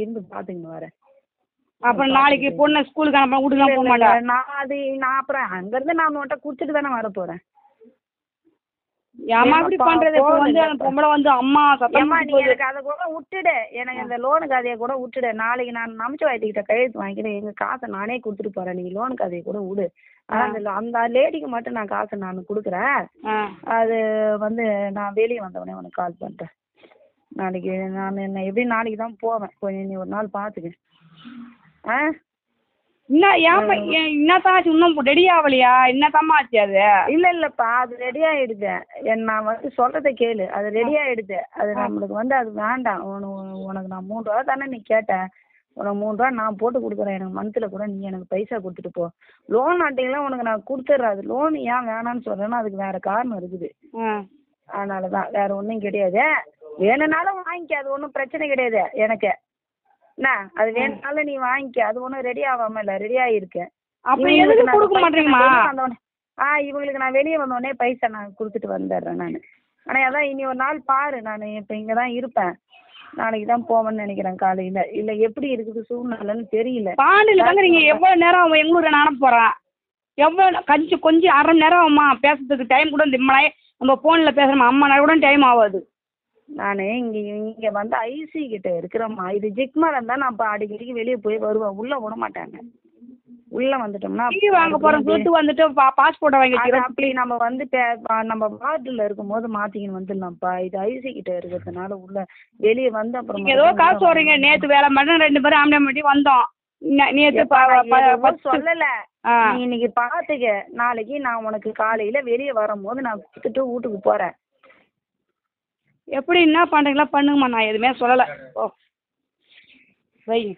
இருந்து பார்த்துக்கின்னு வரேன் அப்புறம் நாளைக்கு பொண்ணை ஸ்கூலுக்கு அனுப்ப வீட்டுக்குலாம் போக மாட்டேன் நான் அது நான் அப்புறம் அங்கேருந்து நான் உன்கிட்ட கொடுத்துட்டு தானே வர போகிறேன் ஏமா இப்படி ஏம்மா, பண்றது? இப்போ போகுது வந்து அந்த. பொம்பளை வந்து அம்மா சத்தம் நீ எனக்கு அதை கூட விட்டுடு. எனக்கு இந்த லோனு கதையை கூட விட்டுடு. நாளைக்கு நான் நமச்சு வாய்த்துக்கிட்ட கையெழுத்து வாங்கிக்கிறேன் எங்க காசை நானே கொடுத்துட்டு போறேன். நீ லோனு கதையை கூட விடு. அந்த அந்த லேடிக்கு மட்டும் நான் காசை நான் கொடுக்குறேன். அது வந்து நான் வெளியே வந்தவொடனே உனக்கு கால் பண்ணுறேன் நாளைக்கு நான் என்ன எப்படி நாளைக்கு தான் போவேன். கொஞ்சம் நீ ஒரு நாள் பார்த்துக்க. ஆ? என்ன ஏமா என்னத்தான் ஆச்சு இன்னும் ரெடி ஆகலையா? என்னத்தாம்மா ஆச்சு அது? இல்லை இல்லைப்பா அது ரெடி ஆகிடுது என் நான் வந்து சொல்கிறத கேளு. அது ரெடி ஆகிடுது அது நம்மளுக்கு வந்து அது வேண்டாம். உனக்கு உனக்கு நான் மூணு ரூபா தானே நீ கேட்டேன். உனக்கு மூணு ரூபா நான் போட்டு கொடுக்குறேன். எனக்கு மந்த்தில் கூட நீ எனக்கு பைசா கொடுத்துட்டு போ. லோன் ஆட்டிங்கலாம் உனக்கு நான் கொடுத்துட்றேன் அது லோன் ஏன் வேணாம்னு சொல்கிறேன்னா அதுக்கு வேறு காரணம் இருக்குது. அதனால தான் வேற ஒன்றும் கிடையாது. வேணும்னாலும் வாங்கிக்க அது ஒன்றும் பிரச்சனை கிடையாது எனக்கு. என்ன அது வேணும்னாலும் நீ வாங்கிக்க அது ஒன்றும் ரெடி ஆகாம இல்லை ரெடி ஆகிருக்கு ஆ இவங்களுக்கு நான் வெளியே வந்தோடனே பைசா நான் கொடுத்துட்டு வந்துடுறேன் நான். ஆனால் அதான் இனி ஒரு நாள் பாரு நான் இப்போ இங்கே தான் இருப்பேன். நாளைக்கு தான் போவேன்னு நினைக்கிறேன் காலையில். இல்லை எப்படி இருக்குது சூழ்நிலைன்னு தெரியல. பாண்டியில் தங்குறீங்க எவ்வளோ நேரம் அவன் நான் அனுப்ப போகிறேன் எவ்வளோ கொஞ்சம் கொஞ்சம் அரை மணி நேரம் ஆகுமா பேசுறதுக்கு டைம் கூட இந்த நம்ம ஃபோனில் பேசுகிறோம் அம்மா நேரம் கூட டைம் ஆகாது. நான் இங்கே இங்கே வந்து ஐசி கிட்ட இருக்கிறேம்மா இது ஜிக்மரம் தான் நான் இப்போ அடிக்கடிக்கு வெளியே போய் வருவேன். உள்ளே விட மாட்டாங்க. உள்ளே வந்துட்டோம்னா டிவி வாங்க போகிறோம் சொல்லிட்டு வந்துட்டு பா பாஸ்போர்ட்டை வாங்கி அப்படி நம்ம வந்து நம்ம வார்டில் இருக்கும்போது மாற்றிக்கின்னு வந்துடலாம்ப்பா. இது ஐசி கிட்ட இருக்கிறதுனால உள்ள வெளியே வந்து அப்புறம் ஏதோ காசு சொல்றீங்க. நேத்து வேலை மட்டும் ரெண்டு பேரும் ஆம்பளை மட்டும் வந்தோம். நே- நேத்து ப- ப- பத்து- சொல்லல. இன்னைக்கு பாத்துக்க. நாளைக்கு நான் உனக்கு காலையில வெளியே வரும்போது நான் கொடுத்துட்டு வீட்டுக்கு போறேன். எப்படி என்ன பண்ணுறீங்களோ பண்ணுங்கம்மா நான் எதுவுமே சொல்லலை. ஓ வைங்க.